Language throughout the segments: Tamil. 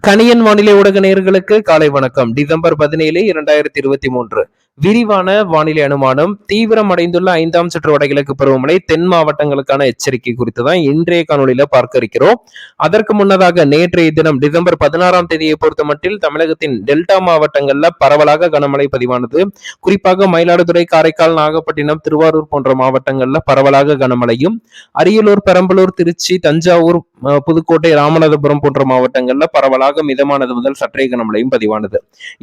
கணியன் வானிலை ஊடக நேர்களுக்கு காலை வணக்கம். டிசம்பர் பதினேழு இரண்டாயிரத்தி இருபத்தி மூன்று. விரிவான வானிலை அனுமானம். தீவிரம் அடைந்துள்ள ஐந்தாம் சுற்று வடகிழக்கு பருவமழை தென் மாவட்டங்களுக்கான எச்சரிக்கை குறித்து தான் இன்றைய காணொலியில பார்க்க இருக்கிறோம். அதற்கு முன்னதாக நேற்றைய தினம் டிசம்பர் பதினாறாம் தேதியை பொறுத்த மட்டில் தமிழகத்தின் டெல்டா மாவட்டங்கள்ல பரவலாக கனமழை பதிவானது. குறிப்பாக மயிலாடுதுறை காரைக்கால் நாகப்பட்டினம் திருவாரூர் போன்ற மாவட்டங்கள்ல பரவலாக கனமழையும். அரியலூர் பெரம்பலூர் திருச்சி தஞ்சாவூர் புதுக்கோட்டை ராமநாதபுரம் போன்ற மாவட்டங்கள்ல பரவலாக மிதமானது முதல் சற்றே கனமழையும் பதிவானது.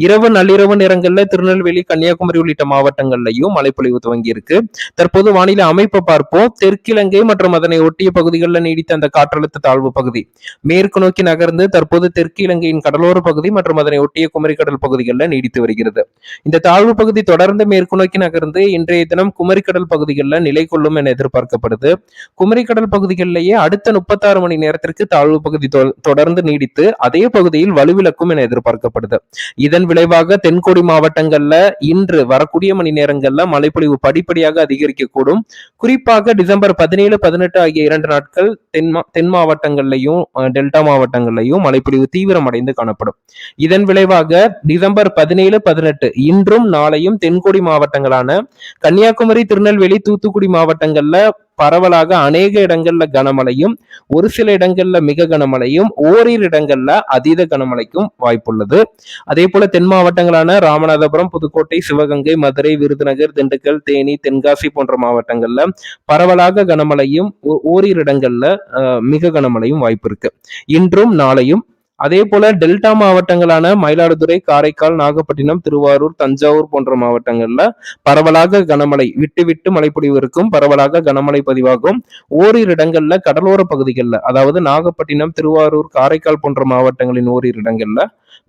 இரவு நள்ளிரவு நேரங்கள்ல திருநெல்வேலி கன்னியாகுமரி கன்னியாகுமரி உள்ளிட்ட மாவட்டங்கள்லையும் மழைப்பொழிவு துவங்கி இருக்கு தற்போது வானிலை அமைப்பை பார்ப்போம். தெற்கிழங்கை மற்றும் அதனை ஒட்டிய பகுதிகளில் நீடித்த அந்த காற்றழுத்த தாழ்வு பகுதி. மேற்கு நோக்கி நகர்ந்து தற்போது தெற்கு இலங்கையின் கடலோர பகுதி மற்றும் அதனை ஒட்டிய குமரிக்கடல் பகுதிகளில் நீடித்து வருகிறது. இந்த தாழ்வு பகுதி தொடர்ந்து மேற்கு நோக்கி நகர்ந்து இன்றைய தினம் குமரிக்கடல் பகுதிகளில் நிலை கொள்ளும் என எதிர்பார்க்கப்படுது. குமரிக்கடல் பகுதிகளிலேயே அடுத்த முப்பத்தாறு மணி நேரத்திற்கு தாழ்வு பகுதி தொடர்ந்து நீடித்து அதே பகுதியில் வலுவிழக்கும் என எதிர்பார்க்கப்படுது. இதன் விளைவாக தென்கோடி மாவட்டங்கள்ல இன்று இன்று வரக்கூடிய மணி நேரங்கள்ல மழைப்பொழிவு படிப்படியாக அதிகரிக்கக்கூடும். குறிப்பாக டிசம்பர் பதினேழு பதினெட்டு ஆகிய இரண்டு நாட்கள் தென் தென் மாவட்டங்கள்லையும் டெல்டா மாவட்டங்கள்லையும் மழைப்பொழிவு தீவிரமடைந்து காணப்படும். இதன் விளைவாக டிசம்பர் பதினேழு பதினெட்டு இன்றும் நாளையும் தென்கோடி மாவட்டங்களான கன்னியாகுமரி திருநெல்வேலி தூத்துக்குடி மாவட்டங்கள்ல பரவலாக அநேக இடங்கள்ல கனமழையும் ஒரு சில இடங்கள்ல மிக கனமழையும் ஓரிரு இடங்கள்ல அதீத கனமழைக்கும் வாய்ப்புள்ளது. அதே போல தென் மாவட்டங்களான ராமநாதபுரம் புதுக்கோட்டை சிவகங்கை மதுரை விருதுநகர் திண்டுக்கல் தேனி தென்காசி போன்ற மாவட்டங்கள்ல பரவலாக கனமழையும் ஓ- ஓரிரு இடங்கள்ல மிக கனமழையும் வாய்ப்பு இருக்கு. இன்றும் நாளையும் அதே போல டெல்டா மாவட்டங்களான மயிலாடுதுறை காரைக்கால் நாகப்பட்டினம் திருவாரூர் தஞ்சாவூர் போன்ற மாவட்டங்கள்ல பரவலாக கனமழை விட்டு விட்டு மழைப்பொழிவு இருக்கும். பரவலாக கனமழை பதிவாகும். ஓரிரு இடங்கள்ல கடலோர பகுதிகளில் அதாவது நாகப்பட்டினம் திருவாரூர் காரைக்கால் போன்ற மாவட்டங்களின் ஓரிரு இடங்கள்ல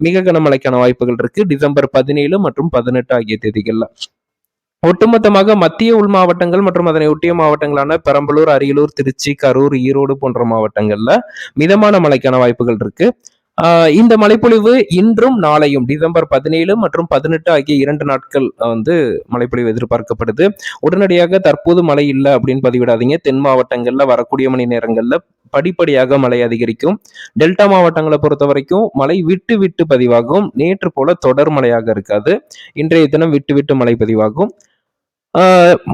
மிக கனமழைக்கான வாய்ப்புகள் இருக்கு. டிசம்பர் பதினேழு மற்றும் பதினெட்டு ஆகிய தேதிகள்ல. ஒட்டுமொத்தமாக மத்திய உள் மாவட்டங்கள் மற்றும் அதனை ஒட்டிய மாவட்டங்களான பெரம்பலூர் அரியலூர் திருச்சி கரூர் ஈரோடு போன்ற மாவட்டங்கள்ல மிதமான மழைக்கான வாய்ப்புகள் இருக்கு. இந்த மழைப்பொழிவு இன்றும் நாளையும் டிசம்பர் பதினேழு மற்றும் பதினெட்டு ஆகிய இரண்டு நாட்கள் வந்து மழைப்பொழிவு எதிர்பார்க்கப்படுது. உடனடியாக தற்போது மழை இல்லை அப்படின்னு பதிவிடாதீங்க. தென் மாவட்டங்கள்ல வரக்கூடிய மணி நேரங்கள்ல படிப்படியாக மழை அதிகரிக்கும். டெல்டா மாவட்டங்களை பொறுத்த வரைக்கும் மழை விட்டு விட்டு பதிவாகும். நேற்று போல தொடர் மழையாக இருக்காது. இன்றைய தினம் விட்டு விட்டு மழை பதிவாகும்.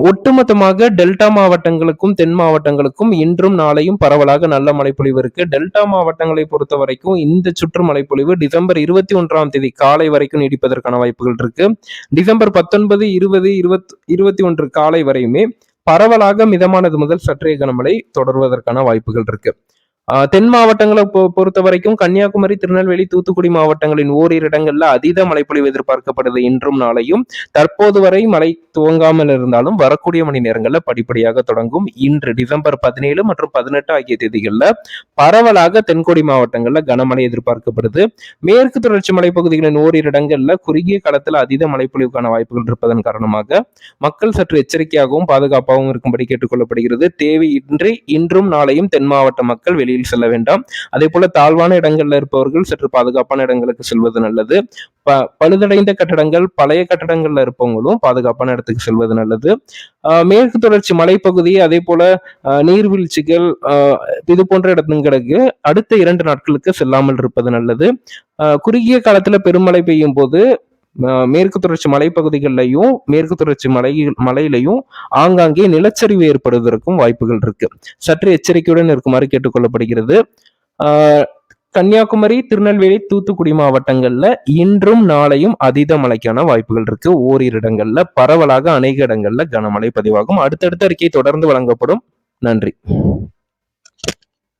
ஒட்டுமொத்தமாக டெல்டா மாவட்டங்களுக்கும் தென் மாவட்டங்களுக்கும் இன்றும் நாளையும் பரவலாக நல்ல மழைப்பொழிவு இருக்கு. டெல்டா மாவட்டங்களை பொறுத்த வரைக்கும் இந்த சுற்று மழைப்பொழிவு டிசம்பர் இருபத்தி ஒன்றாம் தேதி காலை வரைக்கும் நீடிப்பதற்கான வாய்ப்புகள் இருக்கு. டிசம்பர் பத்தொன்பது இருபது இருபத் இருபத்தி ஒன்று காலை வரையுமே பரவலாக மிதமானது முதல் சற்றே கனமழை தொடர்வதற்கான வாய்ப்புகள் இருக்கு. தென் மாவட்டங்களை பொ- பொறுத்த வரைக்கும் கன்னியாகுமரி திருநெல்வேலி தூத்துக்குடி மாவட்டங்களின் ஓரிரு இடங்கள்ல அதீத மழைப்பொழிவு எதிர்பார்க்கப்படுது இன்றும் நாளையும். தற்போது வரை மழை துவங்காமல் இருந்தாலும் வரக்கூடிய மணி நேரங்கள்ல படிப்படியாக தொடங்கும். இன்று டிசம்பர் பதினேழு மற்றும் பதினெட்டு ஆகிய தேதிகளில் பரவலாக தென்கோடி மாவட்டங்கள்ல கனமழை எதிர்பார்க்கப்படுது. மேற்கு தொடர்ச்சி மலைப்பகுதிகளின் ஓரிரு இடங்கள்ல குறுகிய காலத்தில் அதீத மழைப்பொழிவுக்கான வாய்ப்புகள் இருப்பதன் காரணமாக மக்கள் சற்று எச்சரிக்கையாகவும் பாதுகாப்பாகவும் இருக்கும்படி கேட்டுக்கொள்ளப்படுகிறது. தேவையின்றி இன்றும் நாளையும் தென் மாவட்ட மக்கள் வெளியில் செல்ல வேண்டாம். அதே போல தாழ்வான இடங்கள்ல இருப்பவர்கள் சற்று பாதுகாப்பான இடங்களுக்கு செல்வது நல்லது. ப- பழுதடைந்த கட்டடங்கள் பழைய கட்டடங்கள்ல இருப்பவங்களும் பாதுகாப்பான இடத்துக்கு செல்வது நல்லது. மேற்கு தொடர்ச்சி மலைப்பகுதி அதே போல நீர்வீழ்ச்சிகள் இது போன்ற இடங்களுக்கு அடுத்த இரண்டு நாட்களுக்கு செல்லாமல் இருப்பது நல்லது. குறுகிய காலத்துல பெருமழை பெய்யும் போது மேற்கு தொடர்ச்சி மலைப்பகுதிகளிலையும் மேற்கு தொடர்ச்சி மலை மலையிலையும் ஆங்காங்கே நிலச்சரிவு ஏற்படுவதற்கும் வாய்ப்புகள் இருக்கு. சற்று எச்சரிக்கையுடன் இருக்குமாறு கேட்டுக்கொள்ளப்படுகிறது. கன்னியாகுமரி திருநெல்வேலி தூத்துக்குடி மாவட்டங்கள்ல இன்றும் நாளையும் அதீத மழைக்கான வாய்ப்புகள் இருக்கு. ஓரிரு இடங்கள்ல பரவலாக அநேக இடங்கள்ல கனமழை பதிவாகும். அடுத்தடுத்த அறிக்கை தொடர்ந்து வழங்கப்படும். நன்றி.